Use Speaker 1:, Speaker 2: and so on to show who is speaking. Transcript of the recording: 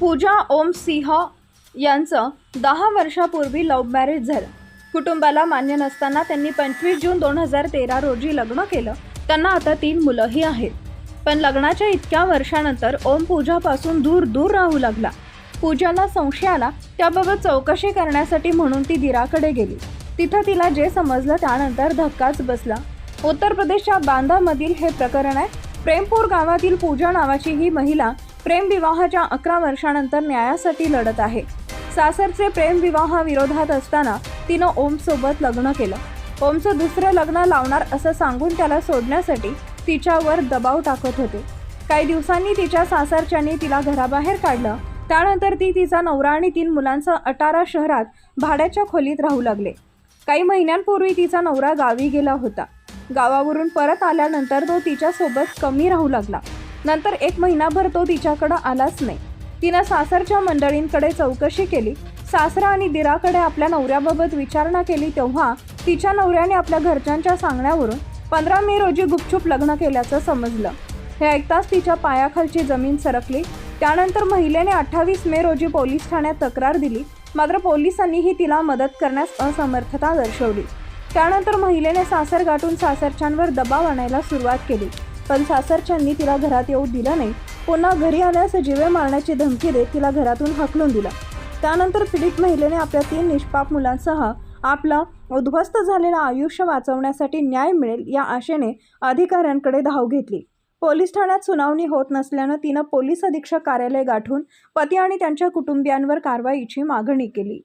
Speaker 1: पूजा ओम सिंह यांचं दहा वर्षापूर्वी लव्ह मॅरेज झालं. कुटुंबाला मान्य नसताना त्यांनी पंचवीस जून दोन हजार तेरा रोजी लग्न केलं. त्यांना आता तीन मुलंही आहेत. पण लग्नाच्या इतक्या वर्षानंतर ओम पूजापासून दूर दूर राहू लागला. पूजाला संशय आला त्याबाबत चौकशी करण्यासाठी म्हणून ती दिराकडे गेली. तिथं तिला जे समजलं त्यानंतर धक्काच बसला. उत्तर प्रदेशच्या बांदामधील हे प्रकरण आहे. प्रेमपूर गावातील पूजा नावाची ही महिला प्रेमविवाहाच्या अकरा वर्षानंतर न्यायासाठी लढत आहे. सासरचे प्रेमविवाहाविरोधात असताना तिनं ओमसोबत लग्न केलं. ओमचं दुसरं लग्न लावणार असं सांगून त्याला सोडण्यासाठी तिच्यावर दबाव टाकत होते. काही दिवसांनी तिच्या सासरच्यांनी तिला घराबाहेर काढलं. त्यानंतर ती तिचा नवरा आणि तीन मुलांसह अटारा शहरात भाड्याच्या खोलीत राहू लागले. काही महिन्यांपूर्वी तिचा नवरा गावी गेला होता. गावावरून परत आल्यानंतर तो तिच्यासोबत कमी राहू लागला. नंतर एक महिनाभर तो तिच्याकडं आलाच नाही. तिनं सासरच्या मंडळींकडे चौकशी केली. सासरा आणि दिराकडे आपल्या नवऱ्याबाबत विचारणा केली तेव्हा तिच्या नवऱ्याने आपल्या घरच्यांच्या सांगण्यावरून पंधरा मे रोजी गुपचूप लग्न केल्याचं समजलं. हे ऐकताच तिच्या पायाखालची जमीन सरकली. त्यानंतर महिलेने अठ्ठावीस मे रोजी पोलीस ठाण्यात तक्रार दिली. मात्र पोलिसांनीही तिला मदत करण्यास असमर्थता दर्शवली. त्यानंतर महिलेने सासर गाठून सासरच्यांवर दबाव आणायला सुरुवात केली. पण सासरच्यांनी तिला घरात येऊ दिलं नाही. पुन्हा घरी आल्यास जिवे मारण्याची धमकी देत तिला घरातून हकलून दिलं. त्यानंतर पीडित महिलेने आपल्या तीन निष्पाप मुलांसह आपला उद्ध्वस्त झालेलं आयुष्य वाचवण्यासाठी न्याय मिळेल या आशेने अधिकाऱ्यांकडे धाव घेतली. पोलीस ठाण्यात सुनावणी होत नसल्यानं तिनं पोलीस अधीक्षक कार्यालय गाठून पती आणि त्यांच्या कुटुंबियांवर कारवाईची मागणी केली.